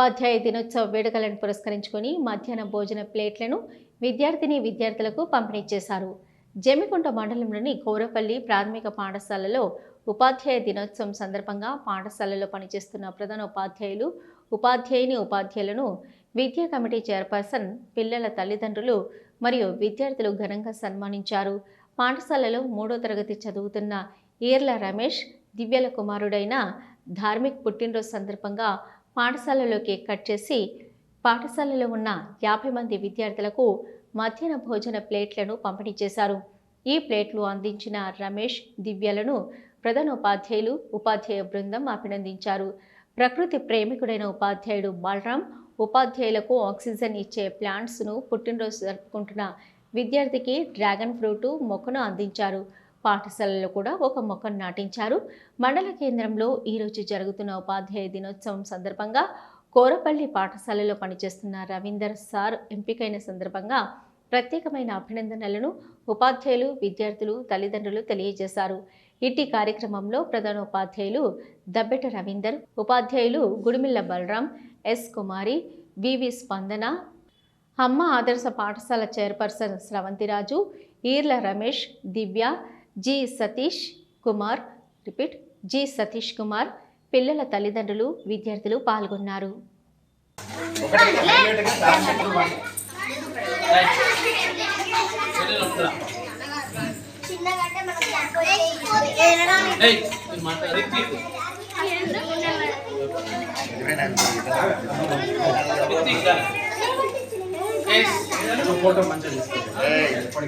ఉపాధ్యాయ దినోత్సవ వేడుకలను పురస్కరించుకొని మధ్యాహ్న భోజన ప్లేట్లను విద్యార్థిని విద్యార్థులకు పంపిణీ చేశారు. జమికుంట మండలంలోని కోరపల్లి ప్రాథమిక పాఠశాలలో ఉపాధ్యాయ దినోత్సవం సందర్భంగా పాఠశాలలో పనిచేస్తున్న ప్రధాన ఉపాధ్యాయులు ఉపాధ్యాయుని ఉపాధ్యాయులను విద్యా కమిటీ చైర్పర్సన్ పిల్లల తల్లిదండ్రులు మరియు విద్యార్థులు ఘనంగా సన్మానించారు. పాఠశాలలో మూడో తరగతి చదువుతున్న ఈర్ల రమేష్ దివ్యల కుమారుడైన ధార్మిక్ పుట్టినరోజు సందర్భంగా పాఠశాలలోకి కట్ చేసి పాఠశాలలో ఉన్న యాభై మంది విద్యార్థులకు మధ్యాహ్న భోజన ప్లేట్లను పంపిణీ చేశారు. ఈ ప్లేట్లు అందించిన రమేష్ దివ్యలను ప్రధానోపాధ్యాయులు ఉపాధ్యాయ బృందం అభినందించారు. ప్రకృతి ప్రేమికుడైన ఉపాధ్యాయుడు బలరాం ఉపాధ్యాయులకు ఆక్సిజన్ ఇచ్చే ప్లాంట్స్ను పుట్టినరోజు జరుపుకుంటున్న విద్యార్థికి డ్రాగన్ ఫ్రూటు మొక్కను అందించారు. పాఠశాలలో కూడా ఒక మొక్కను నాటించారు. మండల కేంద్రంలో ఈరోజు జరుగుతున్న ఉపాధ్యాయ దినోత్సవం సందర్భంగా కోరపల్లి పాఠశాలలో పనిచేస్తున్న రవీందర్ సార్ ఎంపికైన సందర్భంగా ప్రత్యేకమైన అభినందనలను ఉపాధ్యాయులు విద్యార్థులు తల్లిదండ్రులు తెలియజేశారు. ఇట్టి కార్యక్రమంలో ప్రధాన ఉపాధ్యాయులు దబ్బెట రవీందర్ ఉపాధ్యాయులు గుడిమిల్ల బలరాం ఎస్ కుమారి వివి స్పందన Amma Adarsha Pathashala chairperson Sravanthi Raju Eerla Ramesh Divya G Satish Kumar repeat G Satish Kumar పిల్లల తల్లిదండ్రులు విద్యార్థులు పాల్గొన్నారు. ఫోటో మంచిగా తీసుకోండి